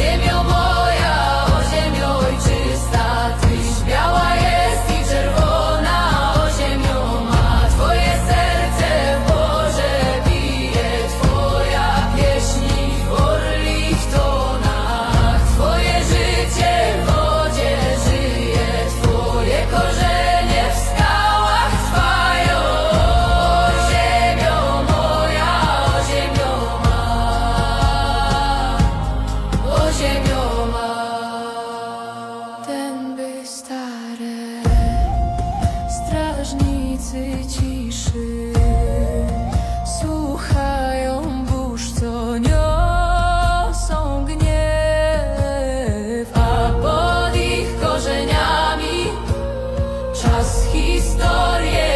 Você meu amor. nocy ciszy. Słuchają burz, co niosą gniew A pod ich korzeniami czas historii.